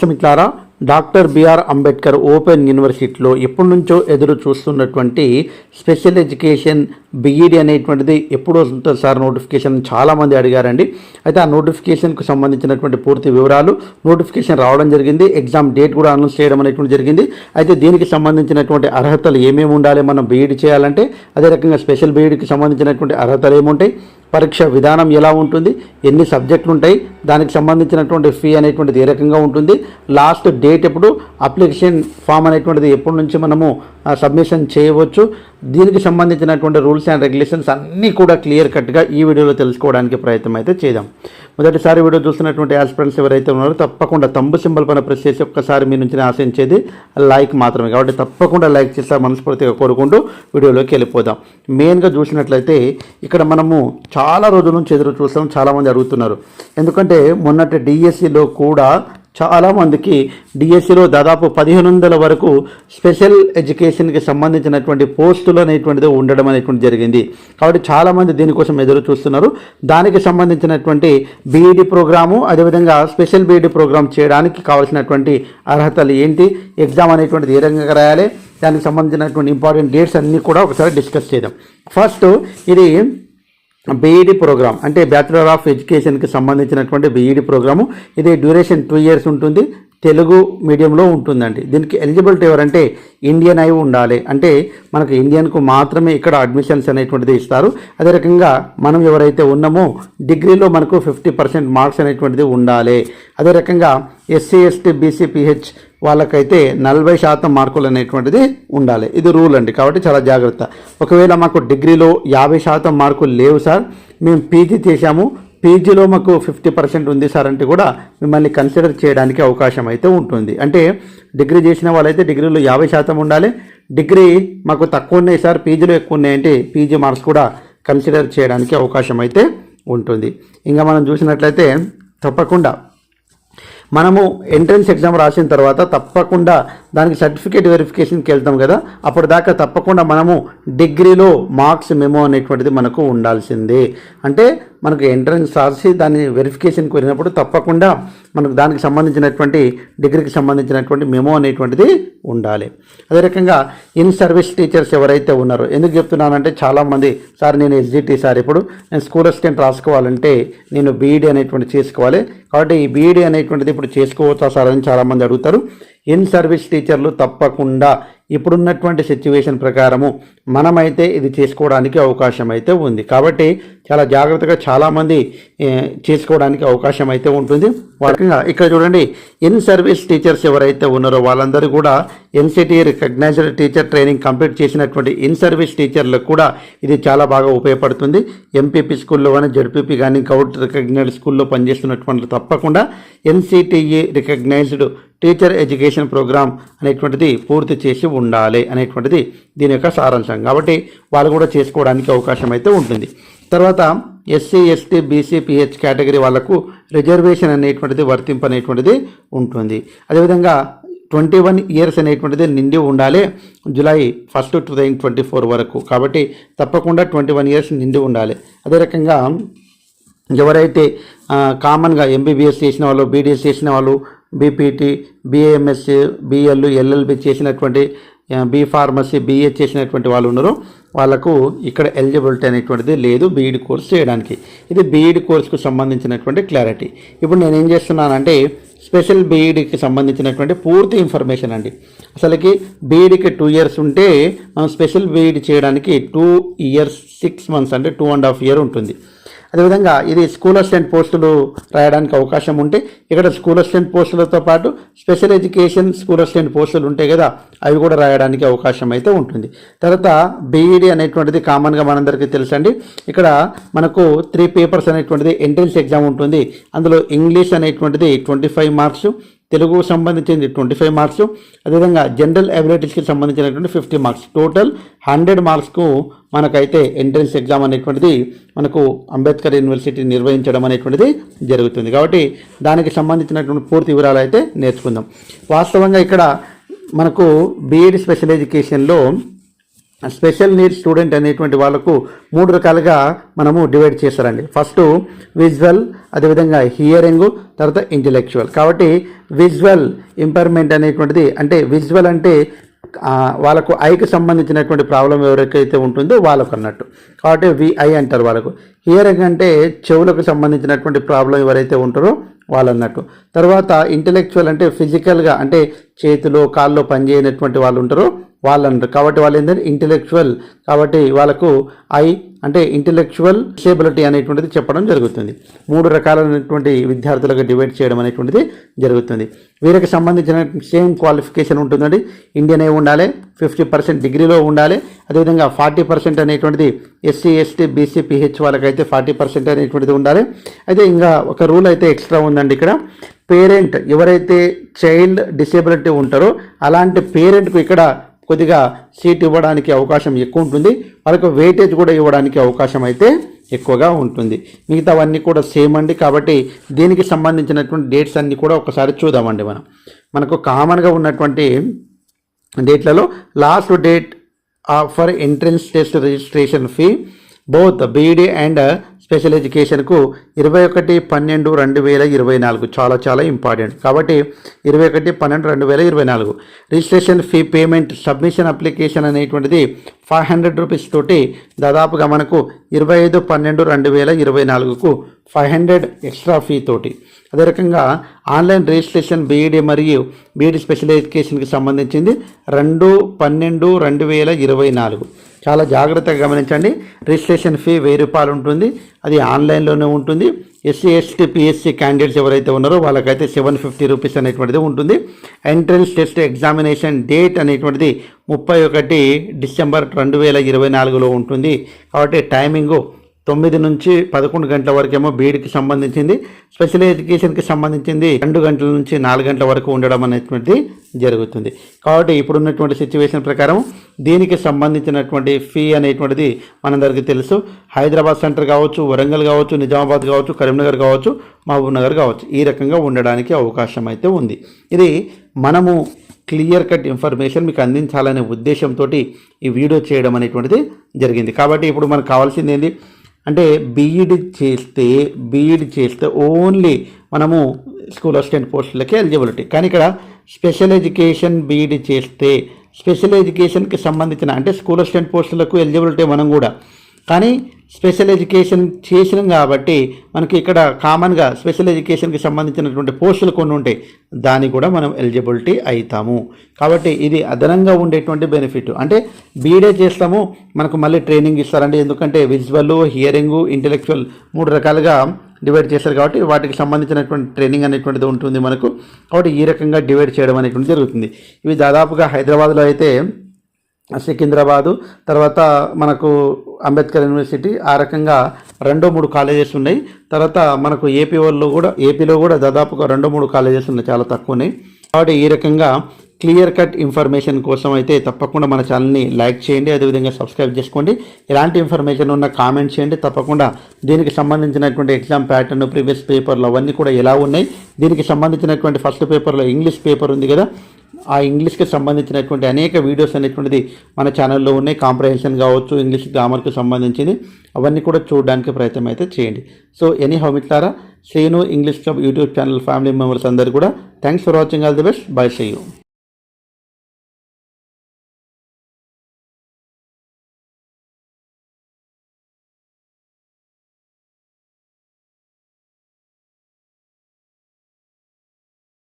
Friends doctor B R Ambedkar open యూనివర్సిటీలో ఎప్పటి నుంచో ఎదురు చూస్తున్నటువంటి స్పెషల్ ఎడ్యుకేషన్ బీఈడి అనేటువంటిది ఎప్పుడు వస్తుంది సార్ నోటిఫికేషన్ చాలామంది అడిగారండి. అయితే ఆ నోటిఫికేషన్కు సంబంధించినటువంటి పూర్తి వివరాలు నోటిఫికేషన్ రావడం జరిగింది. ఎగ్జామ్ డేట్ కూడా అనౌన్స్ చేయడం అనేటువంటి జరిగింది. అయితే దీనికి సంబంధించినటువంటి అర్హతలు ఏమేమి ఉండాలి మనం బీఈడి చేయాలంటే అదే రకంగా స్పెషల్ బీఈడికి సంబంధించినటువంటి అర్హతలు ఏముంటాయి? పరీక్ష విధానం ఎలా ఉంటుంది ఎన్ని సబ్జెక్టులు ఉంటాయి దానికి సంబంధించినటువంటి ఫీ అనేటువంటిది ఏ రకంగా ఉంటుంది లాస్ట్ డేట్ ఎప్పుడు అప్లికేషన్ ఫామ్ అనేటువంటిది ఎప్పటి నుంచి మనము సబ్మిషన్ చేయవచ్చు దీనికి సంబంధించినటువంటి రూల్స్ అండ్ రెగ్యులేషన్స్ అన్నీ కూడా క్లియర్ కట్గా ఈ వీడియోలో తెలుసుకోవడానికి ప్రయత్నం అయితే చేద్దాం. మొదటిసారి వీడియో చూస్తున్నటువంటి ఆస్పిరెంట్స్ ఎవరైతే ఉన్నారో తప్పకుండా తంబు సింబల్ పైన ప్రెస్ చేసి ఒక్కసారి మీ నుంచి ఆశించేది లైక్ మాత్రమే. కాబట్టి తప్పకుండా లైక్ చేస్తా మనస్ఫూర్తిగా కోరుకుంటూ వీడియోలోకి వెళ్ళిపోదాం. మెయిన్గా చూసినట్లయితే ఇక్కడ మనము చాలా రోజుల నుంచి ఎదురు చూస్తాం చాలామంది అడుగుతున్నారు. ఎందుకంటే మొన్నటి డిఎస్సిలో కూడా చాలామందికి డిఎస్సిలో దాదాపు పదిహేను వందల వరకు స్పెషల్ ఎడ్యుకేషన్కి సంబంధించినటువంటి పోస్టులు అనేటువంటిది ఉండడం అనేటువంటి జరిగింది. కాబట్టి చాలామంది దీనికోసం ఎదురు చూస్తున్నారు. దానికి సంబంధించినటువంటి బీఈడి ప్రోగ్రాము అదేవిధంగా స్పెషల్ బీఈడి ప్రోగ్రామ్ చేయడానికి కావాల్సినటువంటి అర్హతలు ఏంటి ఎగ్జామ్ అనేటువంటిది ఏ రకంగా రాయాలి దానికి సంబంధించినటువంటి ఇంపార్టెంట్ డేట్స్ అన్నీ కూడా ఒకసారి డిస్కస్ చేద్దాం. ఫస్ట్ ఇది బీఈడి ప్రోగ్రామ్ అంటే బ్యాచులర్ ఆఫ్ ఎడ్యుకేషన్కి సంబంధించినటువంటి బీఈడి ప్రోగ్రాము ఇది డ్యూరేషన్ టూ ఇయర్స్ ఉంటుంది తెలుగు మీడియంలో ఉంటుందండి. దీనికి ఎలిజిబిలిటీ ఎవరంటే ఇండియన్ అయి ఉండాలి. అంటే మనకు ఇండియన్కు మాత్రమే ఇక్కడ అడ్మిషన్స్ అనేటువంటిది ఇస్తారు. అదే రకంగా మనం ఎవరైతే ఉన్నామో డిగ్రీలో మనకు ఫిఫ్టీ పర్సెంట్ మార్క్స్ అనేటువంటిది ఉండాలి. అదే రకంగా ఎస్సీ ఎస్టీ బీసీ పిహెచ్ వాళ్ళకైతే నలభై శాతం మార్కులు అనేటువంటిది ఉండాలి. ఇది రూల్ అండి. కాబట్టి చాలా జాగ్రత్త. ఒకవేళ మాకు డిగ్రీలో యాభై శాతం మార్కులు లేవు సార్ మేము పీజీ చేశాము. పీజీలో మాకు ఫిఫ్టీ పర్సెంట్ ఉంది సార్ అంటే కూడా మిమ్మల్ని కన్సిడర్ చేయడానికి అవకాశం అయితే ఉంటుంది. అంటే డిగ్రీ చేసిన వాళ్ళైతే డిగ్రీలో యాభై శాతం ఉండాలి. డిగ్రీ మాకు తక్కువ ఉన్నాయి సార్ పీజీలో ఎక్కువ ఉన్నాయంటే పీజీ మార్క్స్ కూడా కన్సిడర్ చేయడానికి అవకాశం అయితే ఉంటుంది. ఇంకా మనం చూసినట్లయితే తప్పకుండా మనము ఎంట్రన్స్ ఎగ్జామ్ రాసిన తర్వాత తప్పకుండా దానికి సర్టిఫికేట్ వెరిఫికేషన్కి వెళ్తాం కదా. అప్పుడు దాకా తప్పకుండా మనము డిగ్రీలో మార్క్స్ మెమో అనేటువంటిది మనకు ఉండాల్సిందే. అంటే మనకు ఎంట్రన్స్ రాసి దాన్ని వెరిఫికేషన్కి వెళ్ళినప్పుడు తప్పకుండా మనకు దానికి సంబంధించినటువంటి డిగ్రీకి సంబంధించినటువంటి మెమో అనేటువంటిది ఉండాలి. అదే రకంగా ఇన్ సర్వీస్ టీచర్స్ ఎవరైతే ఉన్నారో ఎందుకు చెప్తున్నానంటే చాలామంది సార్ నేను ఎస్జిటి సార్ ఇప్పుడు నేను స్కూల్ అసిస్టెంట్ రాసుకోవాలంటే నేను బీఈడి అనేటువంటి చేసుకోవాలి. కాబట్టి ఈ బీఈడి అనేటువంటిది ఇప్పుడు చేసుకోవచ్చా సార్? అని చాలామంది అడుగుతారు. ఇన్ సర్వీస్ టీచర్లు తప్పకుండా ఇప్పుడున్నటువంటి సిచ్యువేషన్ ప్రకారము మనమైతే ఇది చేసుకోవడానికి అవకాశం అయితే ఉంది. కాబట్టి చాలా జాగ్రత్తగా చాలామంది చేసుకోవడానికి అవకాశం అయితే ఉంటుంది. వాటిగా ఇక్కడ చూడండి ఇన్ సర్వీస్ టీచర్స్ ఎవరైతే ఉన్నారో వాళ్ళందరూ కూడా NCT recognised teacher training complete చేసినటువంటి ఇన్ సర్వీస్ టీచర్లకు కూడా ఇది చాలా బాగా ఉపయోగపడుతుంది. ఎంపీపీ స్కూల్లో కానీ జడ్పీపీ కానీ కౌట్ రికగ్నైజ్డ్ స్కూల్లో పనిచేస్తున్నటువంటి తప్పకుండా NCTE recognised teacher education programme అనేటువంటిది పూర్తి చేసి ఉండాలి అనేటువంటిది దీని యొక్క సారాంశం. కాబట్టి వాళ్ళు కూడా చేసుకోవడానికి అవకాశం అయితే ఉంటుంది. తర్వాత SC ST BC PH category వాళ్ళకు రిజర్వేషన్ అనేటువంటిది వర్తింపు అనేటువంటిది ఉంటుంది. అదేవిధంగా ట్వంటీ వన్ ఇయర్స్ అనేటువంటిది నిండి ఉండాలి July first two thousand twenty four వరకు. కాబట్టి తప్పకుండా ట్వంటీ వన్ ఇయర్స్ నిండి ఉండాలి. అదే రకంగా ఎవరైతే కామన్గా ఎంబీబీఎస్ చేసిన వాళ్ళు బీడీఎస్ చేసిన వాళ్ళు బీపీటీ బీఏఎంఎస్ బిఎల్ ఎల్ఎల్బి చేసినటువంటి బీ ఫార్మసీ బీఏ చేసినటువంటి వాళ్ళు ఉన్నారు. వాళ్ళకు ఇక్కడ ఎలిజిబిలిటీ అనేటువంటిది లేదు బీఈడి కోర్స్ చేయడానికి. ఇది బీఈడి కోర్సుకు సంబంధించినటువంటి క్లారిటీ ఇప్పుడు నేను ఏం చేస్తున్నానంటే స్పెషల్ బీఈడికి సంబంధించినటువంటి పూర్తి ఇన్ఫర్మేషన్ అండి. అసలుకి బీఈడికి టూ ఇయర్స్ ఉంటే మనం స్పెషల్ బీఈడి చేయడానికి టూ ఇయర్స్ సిక్స్ మంత్స్ అంటే టూ అండ్ హాఫ్ ఇయర్ ఉంటుంది. అదేవిధంగా ఇది స్కూల్ అసిస్టెంట్ పోస్టులు రాయడానికి అవకాశం ఉంటే ఇక్కడ స్కూల్ అసిస్టెంట్ పోస్టులతో పాటు స్పెషల్ ఎడ్యుకేషన్ స్కూల్ అసిస్టెంట్ పోస్టులు ఉంటాయి కదా అవి కూడా రాయడానికి అవకాశం అయితే ఉంటుంది. తర్వాత బీఈడి అనేటువంటిది కామన్గా మనందరికీ తెలుసండి. ఇక్కడ మనకు త్రీ పేపర్స్ అనేటువంటిది ఎంట్రన్స్ ఎగ్జామ్ ఉంటుంది. అందులో ఇంగ్లీష్ అనేటువంటిది ట్వంటీ ఫైవ్ మార్క్స్ తెలుగు సంబంధించింది ట్వంటీ ఫైవ్ మార్క్స్ అదేవిధంగా జనరల్ అబిలిటీస్కి సంబంధించినటువంటి ఫిఫ్టీ మార్క్స్. టోటల్ హండ్రెడ్ మార్క్స్కు మనకైతే ఎంట్రన్స్ ఎగ్జామ్ అనేటువంటిది మనకు అంబేద్కర్ యూనివర్సిటీ నిర్వహించడం అనేటువంటిది జరుగుతుంది. కాబట్టి దానికి సంబంధించినటువంటి పూర్తి వివరాలు అయితే నేర్చుకుందాం. వాస్తవంగా ఇక్కడ మనకు బీఎడ్ స్పెషల్ ఎడ్యుకేషన్లో స్పెషల్ నీడ్ స్టూడెంట్ అనేటువంటి వాళ్ళకు మూడు రకాలుగా మనము డివైడ్ చేస్తారండి ఫస్ట్ విజువల్ అదేవిధంగా హియరింగ్ తర్వాత ఇంటలెక్చువల్ కాబట్టి విజువల్ ఇంపైర్మెంట్ అనేటువంటిది అంటే విజువల్ అంటే వాళ్ళకు ఐకి సంబంధించినటువంటి ప్రాబ్లం ఎవరికైతే ఉంటుందో వాళ్ళకు అన్నట్టు. కాబట్టి విఐ అంటారు వాళ్ళకు. హియరింగ్ అంటే చెవులకు సంబంధించినటువంటి ప్రాబ్లం ఎవరైతే ఉంటారో వాళ్ళు అన్నట్టు తర్వాత ఇంటలెక్చువల్ అంటే ఫిజికల్గా అంటే చేతిలో కాల్లో పనిచేయనటువంటి వాళ్ళు ఉంటారో వాళ్ళు కాబట్టి వాళ్ళు ఏంటంటే ఇంటెలెక్చువల్ కాబట్టి వాళ్ళకు ఐ అంటే ఇంటెలెక్చువల్ డిసేబిలిటీ అనేటువంటిది చెప్పడం జరుగుతుంది. మూడు రకాలైనటువంటి విద్యార్థులకు డివైడ్ చేయడం అనేటువంటిది జరుగుతుంది. వీరికి సంబంధించిన సేమ్ క్వాలిఫికేషన్ ఉంటుందండి. ఇండియన్ అయి ఉండాలి ఫిఫ్టీ పర్సెంట్ డిగ్రీలో ఉండాలి. అదేవిధంగా ఫార్టీ పర్సెంట్ అనేటువంటిది ఎస్సీ ఎస్టీ బీసీ పిహెచ్ వాళ్ళకైతే ఫార్టీ పర్సెంట్ అనేటువంటిది ఉండాలి. అయితే ఇంకా ఒక రూల్ అయితే ఎక్స్ట్రా ఉందండి ఇక్కడ. పేరెంట్ ఎవరైతే చైల్డ్ డిసేబిలిటీ ఉంటారో అలాంటి పేరెంట్కు ఇక్కడ కొద్దిగా సీట్ ఇవ్వడానికి అవకాశం ఎక్కువ ఉంటుంది. వాళ్ళకు వెయిటేజ్ కూడా ఇవ్వడానికి అవకాశం అయితే ఎక్కువగా ఉంటుంది. మిగతావన్నీ కూడా సేమ్ అండి. కాబట్టి దీనికి సంబంధించినటువంటి డేట్స్ అన్నీ కూడా ఒకసారి చూద్దామండి మనం. మనకు కామన్గా ఉన్నటువంటి డేట్లలో last date for entrance test registration fee both B Ed and special ఎడ్యుకేషన్కు ఇరవై ఒకటి పన్నెండు రెండు వేల ఇరవై నాలుగు. చాలా చాలా ఇంపార్టెంట్. కాబట్టి ఇరవై ఒకటి పన్నెండు రెండు వేల ఇరవై నాలుగు. Registration fee payment submission application అనేటువంటిది ఫైవ్ హండ్రెడ్ రూపీస్ తోటి దాదాపుగా మనకు ఇరవై ఐదు పన్నెండు రెండు వేల ఇరవై నాలుగుకు ఫైవ్ హండ్రెడ్ ఎక్స్ట్రా ఫీ తోటి. అదే రకంగా ఆన్లైన్ రిజిస్ట్రేషన్ బీఈడి మరియు బీఈడి స్పెషల్ ఎడ్యుకేషన్కి సంబంధించింది రెండు పన్నెండు రెండు వేల ఇరవై నాలుగు. చాలా జాగ్రత్తగా గమనించండి. రిజిస్ట్రేషన్ ఫీ వెయ్యి రూపాయలు ఉంటుంది. అది ఆన్లైన్లోనే ఉంటుంది. ఎస్సీ ఎస్టీ పిఎస్సీ క్యాండిడేట్స్ ఎవరైతే ఉన్నారో వాళ్ళకైతే సెవెన్ ఫిఫ్టీ రూపీస్ అనేటువంటిది ఉంటుంది. ఎంట్రన్స్ టెస్ట్ ఎగ్జామినేషన్ డేట్ అనేటువంటిది ముప్పై ఒకటి డిసెంబర్ రెండు వేల ఇరవై నాలుగులో ఉంటుంది. కాబట్టి టైమింగు తొమ్మిది నుంచి పదకొండు గంటల వరకేమో బీఈడికి సంబంధించింది. స్పెషల్ ఎడ్యుకేషన్కి సంబంధించింది రెండు గంటల నుంచి నాలుగు గంటల వరకు ఉండడం అనేటువంటిది జరుగుతుంది. కాబట్టి ఇప్పుడున్నటువంటి సిచ్యువేషన్ ప్రకారం దీనికి సంబంధించినటువంటి ఫీ అనేటువంటిది మనందరికీ తెలుసు. హైదరాబాద్ సెంటర్ కావచ్చు వరంగల్ కావచ్చు నిజామాబాద్ కావచ్చు కరీంనగర్ కావచ్చు మహబూబ్ నగర్ కావచ్చు. ఈ రకంగా ఉండడానికి అవకాశం అయితే ఉంది. ఇది మనము క్లియర్ కట్ ఇన్ఫర్మేషన్ మీకు అందించాలనే ఉద్దేశంతో ఈ వీడియో చేయడం అనేటువంటిది జరిగింది. కాబట్టి ఇప్పుడు మనకు కావాల్సింది ఏంటి అంటే బీఈడి చేస్తే బీఈడి చేస్తే ఓన్లీ మనము స్కూల్ అసిస్టెంట్ పోస్టులకి ఎలిజిబిలిటీ కానీ ఇక్కడ స్పెషల్ ఎడ్యుకేషన్ బీఈడి చేస్తే స్పెషల్ ఎడ్యుకేషన్కి సంబంధించిన అంటే స్కూల్ అసిస్టెంట్ పోస్టులకు ఎలిజిబిలిటీ మనం కూడా. కానీ స్పెషల్ ఎడ్యుకేషన్ చేసినాం కాబట్టి మనకి ఇక్కడ కామన్గా స్పెషల్ ఎడ్యుకేషన్కి సంబంధించినటువంటి పోస్టులు కొన్ని ఉంటాయి. దానికి కూడా మనం ఎలిజిబిలిటీ అవుతాము కాబట్టి ఇది అదనంగా ఉండేటువంటి బెనిఫిట్. అంటే బీడే చేస్తాము మనకు మళ్ళీ ట్రైనింగ్ ఇస్తారండి. ఎందుకంటే విజువల్ హియరింగ్ ఇంటెలెక్చువల్ మూడు రకాలుగా డివైడ్ చేస్తారు కాబట్టి వాటికి సంబంధించినటువంటి ట్రైనింగ్ అనేటువంటిది ఉంటుంది మనకు. కాబట్టి ఈ రకంగా డివైడ్ చేయడం అనేటువంటి జరుగుతుంది. ఇవి దాదాపుగా హైదరాబాద్లో అయితే సికింద్రాబాదు తర్వాత మనకు అంబేద్కర్ యూనివర్సిటీ ఆ రకంగా రెండో మూడు కాలేజెస్ ఉన్నాయి. తర్వాత మనకు ఏపీ వాళ్ళు కూడా ఏపీలో కూడా దాదాపుగా రెండో మూడు కాలేజెస్ ఉన్నాయి చాలా తక్కువ ఉన్నాయి కాబట్టి ఈ రకంగా క్లియర్ కట్ ఇన్ఫర్మేషన్ కోసం అయితే తప్పకుండా మన ఛానల్ని లైక్ చేయండి అదేవిధంగా సబ్స్క్రైబ్ చేసుకోండి. ఎలాంటి ఇన్ఫర్మేషన్ ఉన్న కామెంట్ చేయండి. తప్పకుండా దీనికి సంబంధించినటువంటి ఎగ్జామ్ ప్యాటర్న్ ప్రీవియస్ పేపర్లు అవన్నీ కూడా ఎలా ఉన్నాయి? దీనికి సంబంధించినటువంటి ఫస్ట్ పేపర్లో ఇంగ్లీష్ పేపర్ ఉంది కదా ఆ ఇంగ్లీష్కి సంబంధించినటువంటి అనేక వీడియోస్ అనేటువంటిది మన ఛానల్లో ఉన్నాయి. కాంప్రహెన్షన్ కావచ్చు ఇంగ్లీష్ గ్రామర్కి సంబంధించింది అవన్నీ కూడా చూడడానికి ప్రయత్నం అయితే చేయండి. So any how మిట్లారా Srinu English club YouTube channel family members అందరు కూడా thanks for watching all the best bye see you